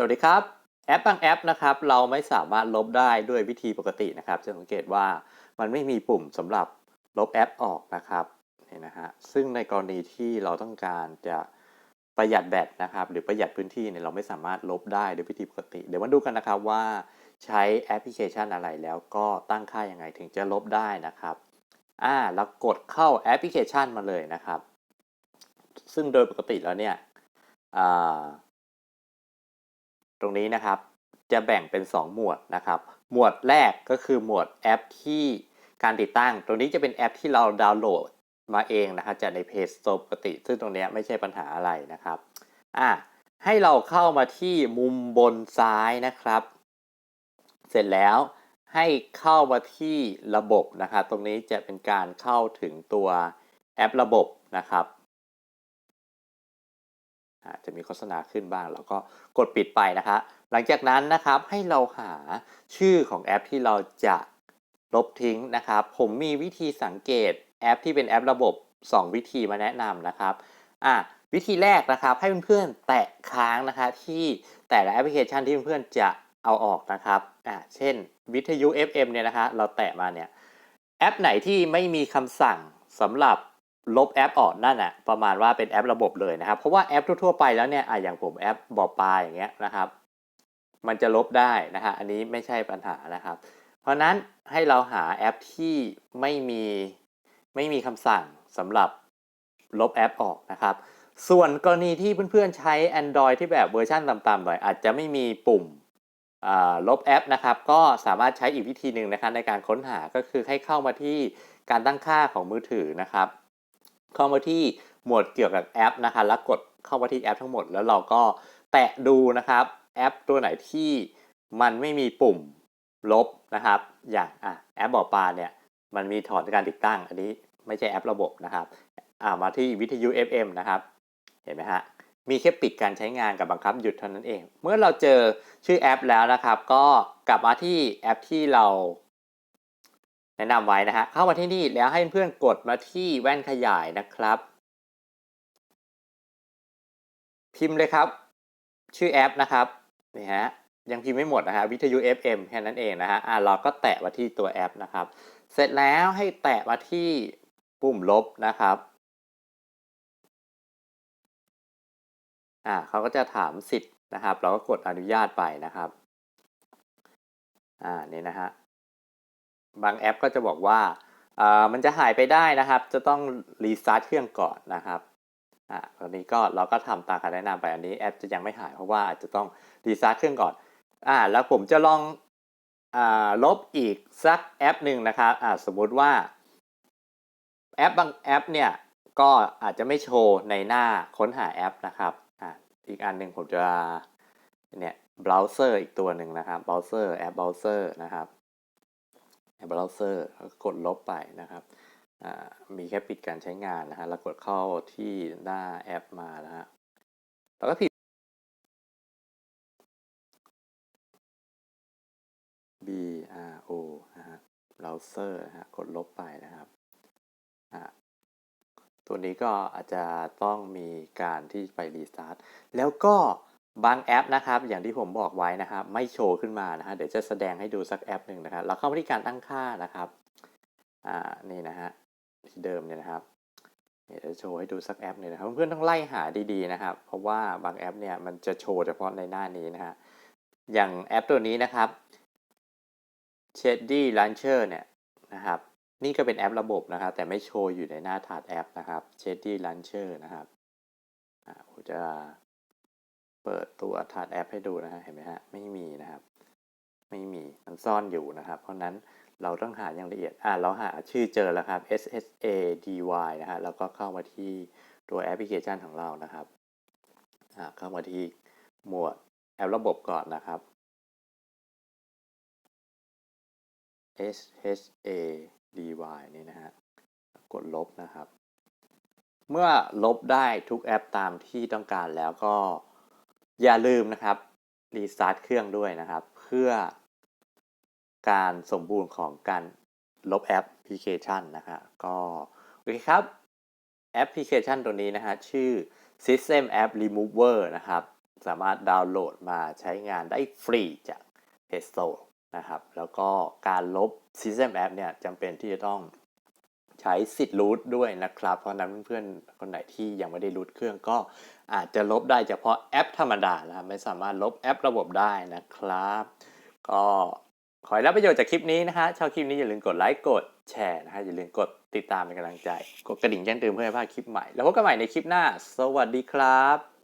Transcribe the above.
สวัสดีครับ แอปบางแอปนะครับเราไม่สามารถลบได้ด้วยวิธีปกตินะครับ จะสังเกตว่ามันไม่มีปุ่มสำหรับลบแอปออกนะครับนี่นะฮะซึ่งในกรณีที่เราต้องการจะประหยัดแบตนะครับ หรือประหยัดพื้นที่เนี่ยเราไม่สามารถลบได้ด้วยวิธีปกติ เดี๋ยวมาดูกันนะครับว่าใช้แอปพลิเคชันอะไรแล้วก็ตั้งค่ายังไงถึงจะลบได้นะครับอ่าเรากดเข้าแอปพลิเคชันมาเลยนะครับ ซึ่งโดยปกติแล้วเนี่ยอ่า ตรงนี้นะครับจะแบ่งเป็น 2 หมวดนะครับ หมวดแรกก็คือหมวดแอปที่การติดตั้ง ตรงนี้จะเป็นแอปที่เราดาวน์โหลดมาเองนะครับจากใน Play Store ปกติ ซึ่งตรงนี้ไม่ใช่ปัญหาอะไรนะครับอะให้เราเข้ามาที่มุมบนซ้ายนะครับ เสร็จแล้วให้เข้ามาที่ระบบนะครับ ตรงนี้จะเป็นการเข้าถึงตัวแอประบบนะครับ จจะมีโฆษณาขึ้นบ้างเราก็กดปิดไปนะคะหลังจากนั้นนะครับให้เราหาชื่อของแอปที่เราจะลบทิ้งนะครับ ผมมีวิธีสังเกตแอปที่เป็นแอประบบ 2 วิธีมาแนะนำนะครับอะวิธีแรกนะครับให้เพื่อนๆแตะค้างนะคะที่แต่ละแอปพลิเคชันที่เพื่อนๆจะเอาออกนะครับอะเช่นวิทยุ FM เนี่ยนะคะเราแตะมาเนี่ยแอปไหนที่ไม่มีคำสั่งสำหรับ ลบแอปออกนั่นอะประมาณว่าเป็นแอประบบเลยนะครับ เพราะว่าแอปทั่วๆไปแล้วเนี่ยอะอย่างผมแอปบอปลาอย่างเงี้ยนะครับ มันจะลบได้นะฮะอันนี้ไม่ใช่ปัญหานะครับ เพราะนั้นให้เราหาแอปที่ไม่มีไม่มีคำสั่งสำหรับลบแอปออกนะครับ ส่วนกรณีที่เพื่อนๆใช้ Android ที่แบบเวอร์ชันต่ำๆหน่อยอาจจะไม่มีปุ่มลบแอปนะครับ ก็สามารถใช้อีกวิธีหนึ่งนะครับในการค้นหาก็คือให้เข้ามาที่การตั้งค่าของมือถือนะครับ เข้ามาที่หมวดเกี่ยวกับแอปนะคะแล้วกดเข้ามาที่แอปทั้งหมด แล้วเราก็แตะดูนะครับแอปตัวไหนที่มันไม่มีปุ่มลบนะครับ อย่างอะแอปบอกปลาเนี่ยมันมีถอนการติดตั้ง อันนี้ไม่ใช่แอประบบนะครับอ่ามาที่วิทยุ FM นะครับเห็นไหมฮะมีแค่ปิดการใช้งานกับบังคับหยุดเท่านั้นเอง เมื่อเราเจอชื่อแอปแล้วนะครับ ก็กลับมาที่แอปที่เรา แนะนำไว้นะฮะเข้ามาที่นี่แล้วให้เพื่อนกดมาที่แว่นขยายนะครับ พิมพ์เลยครับ ชื่อแอปนะครับนี่ฮะยังพิมพ์ไม่หมดนะฮะวิทยุ FM แค่นั้นเองนะฮะอ่าเราก็แตะมาที่ตัวแอปนะครับ เสร็จแล้วให้แตะมาที่ปุ่มลบนะครับอ่าเขาก็จะถามสิทธิ์นะครับ เราก็กดอนุญาตไปนะครับอ่านี่นะฮะ บางแอปก็จะบอกว่าอ่ามันจะหายไปได้นะครับ จะต้องรีสตาร์ทเครื่องก่อนนะครับอ่าตอนนี้ก็เราก็ทำตามคำแนะนำไปอันนี้แอปจะยังไม่หายเพราะว่าอาจจะต้องรีสตาร์ทเครื่องก่อนอ่าแล้วผมจะลองอ่าลบอีกสักแอปหนึ่งนะครับอ่าสมมุติว่า แอปบางแอปเนี่ยก็อาจจะไม่โชว์ในหน้าค้นหาแอปนะครับอ่าอีกอันหนึ่งผมจะเนี่ยเบราว์เซอร์อีกตัวหนึ่งนะครับเบราว์เซอร์แอปเบราว์เซอร์นะครับ ในเบราว์เซอร์กดลบไปนะครับมีแค่ปิดการใช้งานนะฮะแล้วกดเข้าที่หน้าแอปมานะฮะแล้วก็ผิด B R O นะฮะเบราว์เซอร์นะฮะกดลบไปนะครับตัวนี้ก็อาจจะต้องมีการที่ไปรีสตาร์ทแล้วก็ บางแอปนะครับอย่างที่ผมบอกไว้นะครับ ไม่โชว์ขึ้นมานะฮะเดี๋ยวจะแสดงให้ดูสักแอปหนึ่งนะครับเราเข้ามาที่การตั้งค่านะครับอ่านี่นะฮะที่เดิมเนี่ยนะครับเดี๋ยวจะโชว์ให้ดูสักแอปหนึ่งนะครับเพื่อนๆต้องไล่หาดีๆนะครับ เพราะว่าบางแอปเนี่ยมันจะโชว์เฉพาะในหน้านี้นะฮะอย่างแอปตัวนี้นะครับ Shady Launcher เนี่ยนะครับนี่ก็เป็นแอประบบนะครับแต่ไม่โชว์อยู่ในหน้าถาดแอปนะครับ Shady Launcher นะครับอ่าผมจะ เปิดตัวถาดแอปให้ดูนะฮะเห็นไหมฮะไม่มีนะครับ ไม่มีมันซ่อนอยู่นะครับ เพราะนั้นเราต้องหาอย่างละเอียดอ่าเราหาชื่อเจอแล้วครับ S S A D Y นะฮะแล้วก็เข้ามาที่ตัวแอปพลิเคชันของเรานะครับอ่าเข้ามาที่หมวดแอประบบก่อนนะครับ S H A D Y นี่นะฮะกดลบนะครับ เมื่อลบได้ทุกแอปตามที่ต้องการแล้วก็ อย่าลืมนะครับรีสตาร์ทเครื่องด้วยนะครับ เพื่อการสมบูรณ์ของการลบแอปพลิเคชันนะครับก็โอเคครับแอปพลิเคชันตัวนี้นะฮะชื่อ System App Remover นะครับ สามารถดาวน์โหลดมาใช้งานได้ฟรีจาก Play Store นะครับ แล้วก็การลบ System App เนี่ยจำเป็นที่จะต้อง ใช้สิทธิ์รูทด้วยนะครับ เพราะนั้นเพื่อนๆคนไหนที่ยังไม่ได้รูทเครื่องก็อาจจะลบได้เฉพาะแอปธรรมดานะครับไม่สามารถลบแอประบบได้นะครับ ก็ขอให้รับประโยชน์จากคลิปนี้นะฮะชอบคลิปนี้อย่าลืมกดไลค์กดแชร์นะฮะอย่าลืมกดติดตามเป็นกำลังใจ กดกระดิ่งแจ้งเตือนเพื่อไม่พลาดคลิปใหม่ แล้วพบกันใหม่ในคลิปหน้า สวัสดีครับ